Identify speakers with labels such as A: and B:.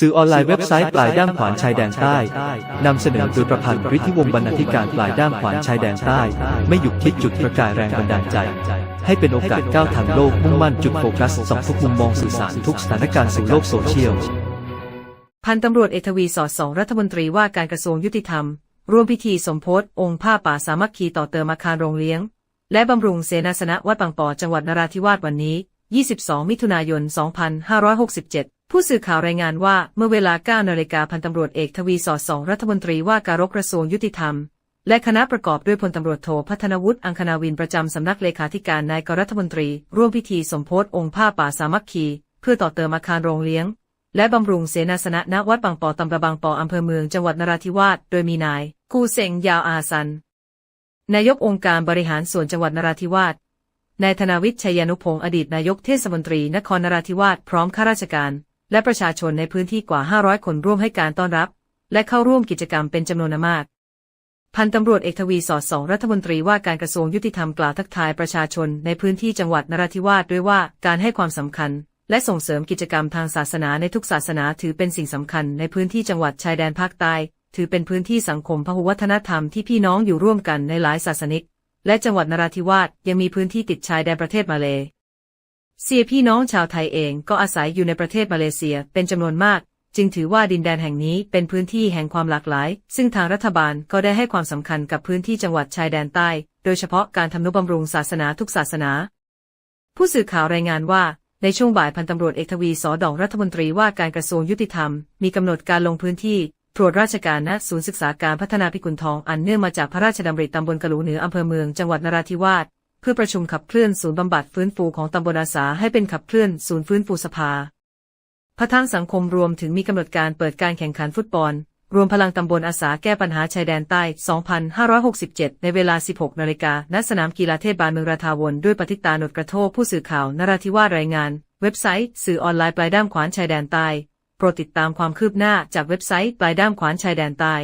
A: สื่อออนไลน์เว็บไซต์ปลายด้ามขวานชายแดนใต้นำเสนอโดยประพันธ์ฤทธิวงศ์บรรณาธิการปลายด้ามขวานชายแดนใต้ ไม่หยุดคิดจุดประกายแรงบันดาลใจ ให้เป็นโอกาสก้าวทางโลกมุ่งมั่นจุดโฟกัสสองทุกมุมมองสื่อสารทุกสถานการณ์สู่โลกโซเชียล
B: พันตำรวจเอกทวีสอดส่องรัฐมนตรีว่าการกระทรวงยุติธรรม ร่วมพิธีสมโพธิองค์ผ้าป่าสามัคคีต่อเติมอาคารโรงเลี้ยง และบำรุงเสนาสนะวัดบางปอจังหวัดนราธิวาสวันนี้ 22 มิถุนายน 2567 ผู้สื่อข่าวรายงานว่าเมื่อเวลา9นาฬิกาพันตำรวจเอกทวีสอดสองรัฐมนตรีว่าการกระทรวงยุติธรรม และคณะประกอบด้วยพลตำรวจโทพัฒนวุฒิอังคณาวินประจำสำนักเลขาธิการนายกรัฐมนตรี ร่วมพิธีสมโพธิองค์ผ้าป่าสามัคคี เพื่อต่อเติมอาคารโรงเลี้ยง และบำรุงเสนาสนะณวัดบางปอตำบลบางปออำเภอเมืองจังหวัดนราธิวาสโดยมีนายกูเซงยาวอาซัน นายกองค์การบริหารส่วนจังหวัดนราธิวาสนายธนาวิทย์ชัยยานุพงศ์อดีตนายกเทศมนตรีนครนราธิวาสพร้อมข้าราชการ และประชาชนในพื้นที่กว่า 500 คนร่วมให้การต้อนรับ และเข้าร่วมกิจกรรมเป็นจำนวนมาก พันตำรวจเอกทวีสอดสองรัฐมนตรีว่าการกระทรวงยุติธรรมกล่าวทักทายประชาชนในพื้นที่จังหวัดนราธิวาสด้วยว่าการให้ความสำคัญ และส่งเสริมกิจกรรมทางศาสนาในทุกศาสนาถือเป็นสิ่งสำคัญในพื้นที่จังหวัดชายแดนภาคใต้ ถือเป็นพื้นที่สังคมพหุวัฒนธรรมที่พี่น้องอยู่ร่วมกันในหลายศาสนิก และจังหวัดนราธิวาสยังมีพื้นที่ติดชายแดนประเทศมาเล เซียพี่น้องชาวไทยเองก็อาศัยอยู่ในประเทศมาเลเซียเป็นจำนวนมาก จึงถือว่าดินแดนแห่งนี้เป็นพื้นที่แห่งความหลากหลาย ซึ่งทางรัฐบาลก็ได้ให้ความสำคัญกับพื้นที่จังหวัดชายแดนใต้ โดยเฉพาะการทำนุบำรุงศาสนาทุกศาสนา ผู้สื่อข่าวรายงานว่าในช่วงบ่ายพันตำรวจเอกทวีสอดองรัฐมนตรีว่าการกระทรวงยุติธรรม มีกำหนดการลงพื้นที่ตรวจราชการณศูนย์ศึกษาการพัฒนาพิกุลทองอันเนื่องมาจากพระราชดำริตำบลกะหลูเหนืออำเภอเมืองจังหวัดนราธิวาส เพื่อประชุมขับเคลื่อนศูนย์บำบัดฟื้นฟูของตำบลอาสาให้เป็นขับเคลื่อนศูนย์ฟื้นฟูสภาพระทางสังคมรวมถึงมีกำหนดการเปิดการแข่งขันฟุตบอล รวมพลังตำบลอาสาแก้ปัญหาชายแดนใต้ 2567 ในเวลา 16 นาฬิกา ณ สนามกีฬาเทศบาลเมืองราทาวนด้วยปฏิตาหนดกระโทกผู้สื่อข่าวนราธิวาสรายงาน เว็บไซต์ สื่อออนไลน์ปลายด้ามขวานชายแดนใต้ โปรดติดตามความคืบหน้าจากเว็บไซต์ปลายด้ามขวานชายแดนใต้